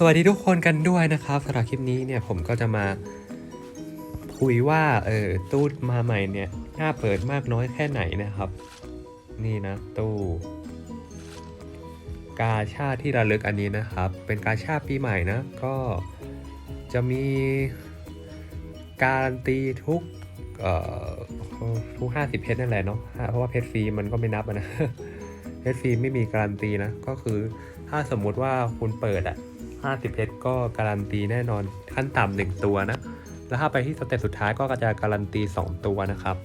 สวัสดีทุกคนกันด้วยนะครับสำหรับคลิปนี้เนี่ยผมก็จะมาคุยว่าเออตู้มาใหม่เนี่ยน่าเปิดมากน้อยแค่ไหนนะครับ นี่นะตู้ กาชาติที่ระลึกอันนี้นะครับ เป็นกาชาติปีใหม่นะ ก็จะมีการันตีทุกเอ่อทุก 50 เพชรนั่นแหละเนาะเพราะว่าเพชรฟรีมันก็ไม่นับนะเพชรฟรีไม่มีการันตีนะ ก็คือถ้าสมมุติว่าคุณเปิดอะ 50เพชรก็การันตีแน่นอนขั้นต่ำหนึ่งตัวนะ แล้วถ้าไปที่สเต็ปสุดท้ายก็จะการันตี 2 ตัวนะครับ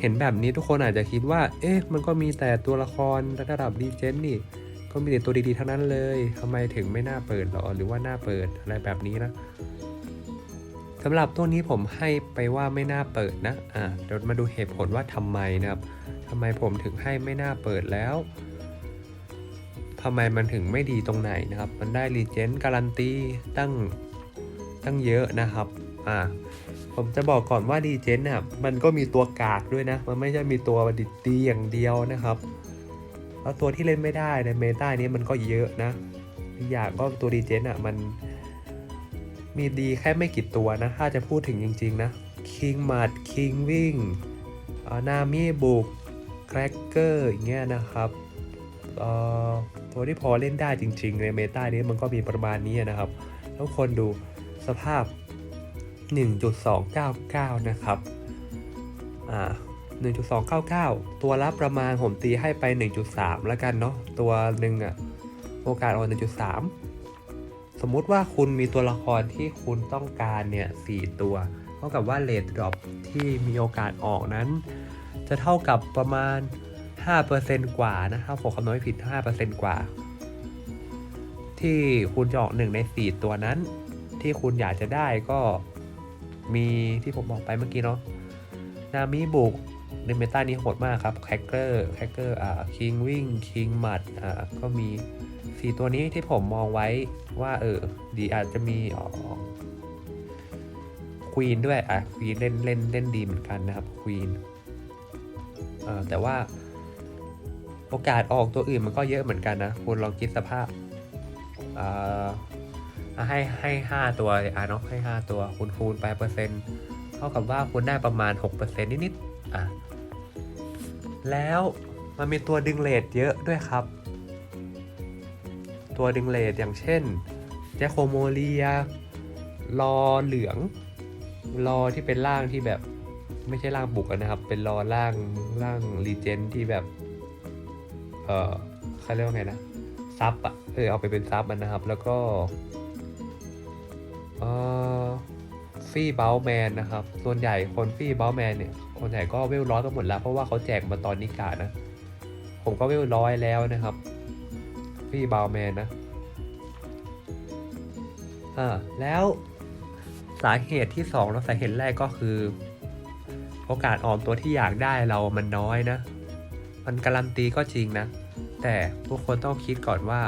เห็นแบบนี้ทุกคนอาจจะคิดว่า เอ๊ะ มันก็มีแต่ตัวละครระดับดีเจนนี่ ก็มีแต่ตัวดีๆทั้งนั้นเลยทำไมถึงไม่น่าเปิดหรอ หรือว่าน่าเปิดอะไรแบบนี้นะสำหรับตัวนี้ผมให้ไปว่าไม่น่าเปิดนะ อ่าเดี๋ยวมาดูเหตุผลว่าทำไมนะครับทำไมผมถึงให้ไม่น่าเปิดแล้ว ทำไมมันถึงไม่ดีตรงไหนนะครับ มันได้รีเจนการันตีตั้งตั้งเยอะนะครับ อ่า ผมจะบอกก่อนว่าดีเจนเนี่ยมันก็มีตัวกากด้วยนะ มันไม่ใช่มีตัวดิดีอย่างเดียวนะครับ แล้วตัวที่เล่นไม่ได้ในเมตานี้มันก็เยอะนะอีกอย่างก็ตัวดีเจนอะมันมีดีแค่ไม่กี่ตัวนะ ถ้าจะพูดถึงจริง ๆ นะคิงมัดคิงวิ่งนามิบุกแครกเกอร์อย่างเงี้ยนะครับ เอ่อ ตัวที่พอเล่นได้จริง ๆ ในเมตานี้มันก็มีประมาณนี้นะครับทุกคนดูสภาพ 1.299 นะครับ อ่า 1.299 ตัวละประมาณผมตีให้ไป 1.3 แล้วกันเนาะ ตัวหนึ่งอะโอกาสออก1.3 สมมุติว่าคุณมีตัวละครที่คุณต้องการเนี่ย4ตัว เท่ากับว่าเลดดรอปที่มีโอกาสออกนั้น จะเท่ากับประมาณ 5%กว่านะถ้าผมคำนวณผิด 5%กว่า ที่คุณจะออกหนึ่งใน 4 ตัวนั้น ที่คุณอยากจะได้ก็มีที่ผมบอกไปเมื่อกี้เนาะนามิบุกในเมตานี้โหดมากครับแคคเกอร์แคคเกอร์อ่าคิงวิ่งคิงมัดอ่าก็มีสีตัวนี้ที่ผมมองไว้ว่าเออดีอาจจะมีอ๋อควีนด้วยอะควีนเล่นเล่นเล่นดีเหมือนกันนะครับควีนอ่าแต่ว่า โอกาสออกตัวอื่นมันก็เยอะเหมือนกันนะ คุณลองคิดสภาพให้ให้ห้าตัวอะเนาะให้ห้าตัวคูณคูณไปเปอร์เซ็นต์เท่ากับว่าคุณได้ประมาณหกเปอร์เซ็นต์นิดๆอะแล้วมันมีตัวดึงเลทเยอะด้วยครับ ตัวดึงเลทอย่างเช่นแจโคโมเลียรอเหลืองรอที่เป็นร่างที่แบบไม่ใช่ร่างบุกนะครับ เป็นรอร่างร่างรีเจนที่แบบ เออเขาเรียกว่าไงนะซับอะเออเอาไปเป็นซับมันนะครับ แล้วก็เออฟี่เบลแมนนะครับ ส่วนใหญ่คนฟี่เบลแมนเนี่ย คนใหญ่ก็เวลร้อยกันหมดแล้ว เพราะว่าเขาแจกมาตอนนิกานะ ผมก็เวลร้อยแล้วนะครับ ฟี่เบลแมนนะอ่าแล้วสาเหตุที่สองแล้วสาเหตุแรกก็คือ โอกาสออกตัวที่อยากได้เรามันน้อยนะ มันการันตีก็จริงนะ แต่ทุกคนต้องคิดก่อนว่า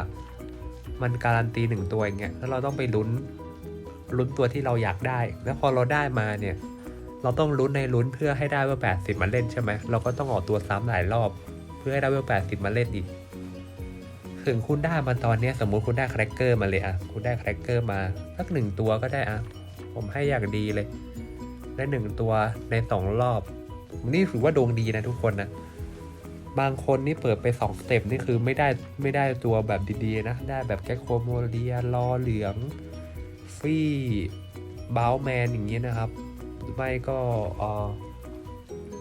มันการันตีหนึ่งตัวอย่างเงี้ยแล้วเราต้องไปลุ้นลุ้นตัวที่เราอยากได้ แล้วพอเราได้มาเนี่ย เราต้องลุ้นในลุ้นเพื่อให้ได้เวล80มาเล่นใช่ไหมเราก็ต้องออกตัวซ้ำหลายรอบ เพื่อให้ได้เวล80มาเล่นอีก ถึงคุณได้มาตอนเนี้ยสมมุติคุณได้แครกเกอร์มาเลยอะคุณได้แครกเกอร์มาสักหนึ่งตัวก็ได้อะผมให้อย่างดีเลย ได้หนึ่งตัวในสองรอบ นี่ถือว่าดวงดีนะทุกคนนะ บางคนนี่เปิดไป2สเต็ปนี่คือไม่ได้ไม่ได้ตัวแบบดีๆนะ ได้แบบแกคโคโมเลียลอเหลืองฟี่บาวแมนอย่างนี้ยนะครับ ไม่ก็เอ่อ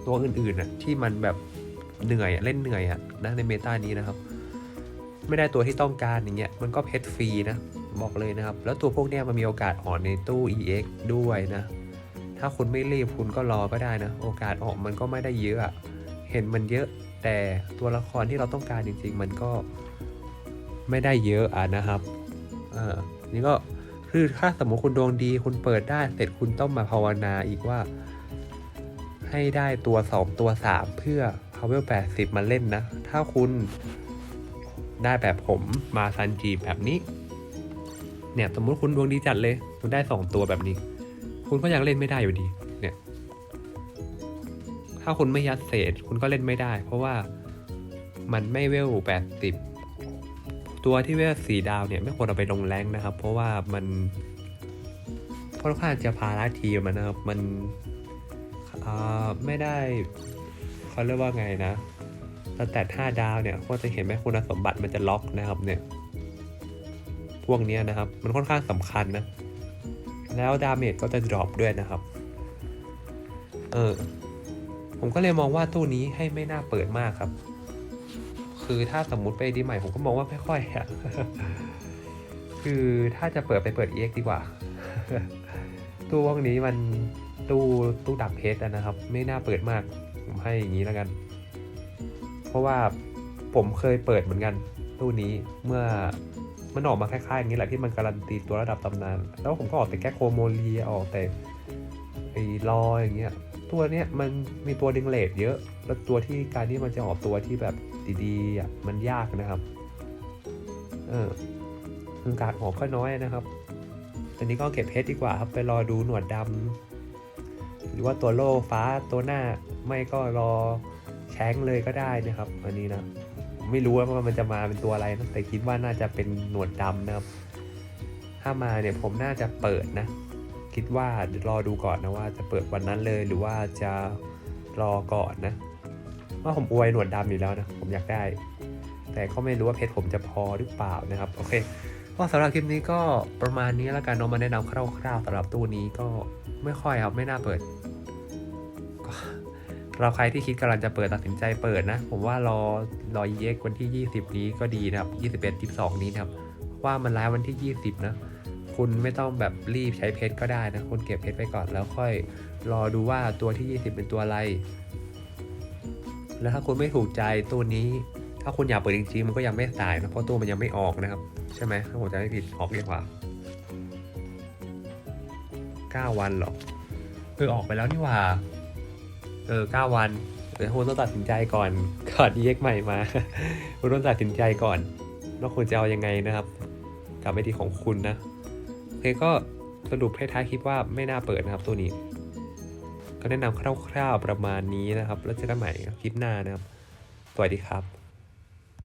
ตัวอื่นๆน่ะที่มันแบบเหนื่อยเล่นเหนื่อยอะนะในเมตานี้นะครับ ไม่ได้ตัวที่ต้องการอย่างเงี้ยมันก็เพชรฟรีนะบอกเลยนะครับ แล้วตัวพวกเนี้ยมันมีโอกาสออกในตู้ EX ด้วยนะ ถ้าคุณไม่รีบคุณก็รอก็ได้นะ โอกาสออกมันก็ไม่ได้เยอะอะเห็นมันเยอะ แต่ตัวละครที่เราต้องการจริง ๆ มันก็ไม่ได้เยอะอะนะครับอ่านี่ก็คือถ้าสมมติคุณดวงดีคุณเปิดได้เสร็จคุณต้องมาภาวนาอีกว่า ให้ได้ตัว 2 ตัว 3 เพื่อ power 80 มาเล่นนะ ถ้าคุณได้แบบผมมาซันจีแบบนี้ เนี่ยสมมติคุณดวงดีจัดเลย คุณได้ 2 ตัวแบบนี้ คุณก็ยังเล่นไม่ได้อยู่ดี ถ้าคุณไม่ยัดเศษคุณก็เล่นไม่ได้ เพราะว่ามันไม่เวลแปดสิบตัวที่เวลสีดาวเนี่ยไม่ควรเอาไปลงแรงนะครับ เพราะว่ามันค่อนข้างจะพาราทีมอะนะครับมันไม่ได้เขาเรียกว่าไงนะแต่แต่ห้าดาวเนี่ยก็จะเห็นไหมคุณสมบัติมันจะล็อกนะครับเนี่ย พวกนี้นะครับ มันค่อนข้างสำคัญนะ แล้วดาเมจก็จะดรอปด้วยนะครับ เออ ผมก็เลยมองว่าตู้นี้ให้ไม่น่าเปิดมากครับ คือถ้าสมมุติไปดีใหม่ผมก็มองว่าไม่ค่อยอะคือถ้าจะเปิดไปเปิด EX ดีกว่า ตู้พวกนี้มันตู้ตู้ดักเพชรนะครับ ไม่น่าเปิดมาก ผมให้อย่างนี้แล้วกัน เพราะว่าผมเคยเปิดเหมือนกัน ตู้นี้เมื่อมันออกมาคล้ายๆอย่างนี้แหละที่มันการันตีตัวระดับตำนาน แล้วผมก็ออกแต่แค่โคโมเลียออกแต่ ไอ้ลออย่างเงี้ยตัวเนี้ยมันมีตัวดึงเลทเยอะ แล้วตัวที่การที่มันจะออกตัวที่แบบดีๆอะมันยากนะครับ เออโอกาสออกก็น้อยนะครับตอนนี้ก็เก็บเพชรดีกว่าครับไปรอดูหนวดดำหรือว่าตัวโล่ฟ้าตัวหน้าไม่ก็รอแช้งเลยก็ได้นะครับ อันนี้นะไม่รู้ว่ามันจะมาเป็นตัวอะไรนะแต่คิดว่าน่าจะเป็นหนวดดำนะครับ ถ้ามาเนี่ยผมน่าจะเปิดนะ คิดว่าเดี๋ยวรอดูก่อนนะว่าจะเปิดวันนั้นเลยหรือว่าจะรอก่อนนะ ว่าผมอวยหนวดดำอยู่แล้วนะ ผมอยากได้ แต่ก็ไม่รู้ว่าเพชรผมจะพอหรือเปล่านะครับ โอเคก็สำหรับคลิปนี้ก็ประมาณนี้แล้วกันเนาะมาแนะนำคร่าวๆสำหรับตู้นี้ก็ไม่ค่อยครับไม่น่าเปิดเราใครที่คิดกำลังจะเปิดตัดสินใจเปิดนะ ผมว่ารอรอเย็กวันที่ 20 นี้ก็ดีนะครับ 21 12นี้นะครับ ว่ามันไลฟ์วันที่ 20 นะ คุณไม่ต้องแบบรีบใช้เพชรก็ได้นะคุณเก็บเพชรไปก่อนแล้วค่อยรอดูว่าตัวที่ 20 เป็นตัวอะไร แล้วถ้าคุณไม่ถูกใจตัวนี้ ถ้าคุณอยากเปิดจริงๆมันก็ยังไม่สายนะเพราะตัวมันยังไม่ออกนะครับ ใช่ไหมถ้าผมจะไม่ผิดออกเรียกว่า9 วันหรอเออออกไปแล้วนี่ว่า เออ9วันเดี๋ยวคุณต้องตัดสินใจก่อนก่อน EX ใหม่มาคุณต้องตัดสินใจก่อนว่าคุณจะเอายังไงนะครับ กับวิธีของคุณนะ คก็สรุปให้ท้ายคลิปว่าไม่น่าเปิดนะครับตัวนี้ ก็แนะนำคร่าวๆประมาณนี้นะครับ แล้วเจอกันใหม่คลิปหน้านะครับ สวัสดีครับ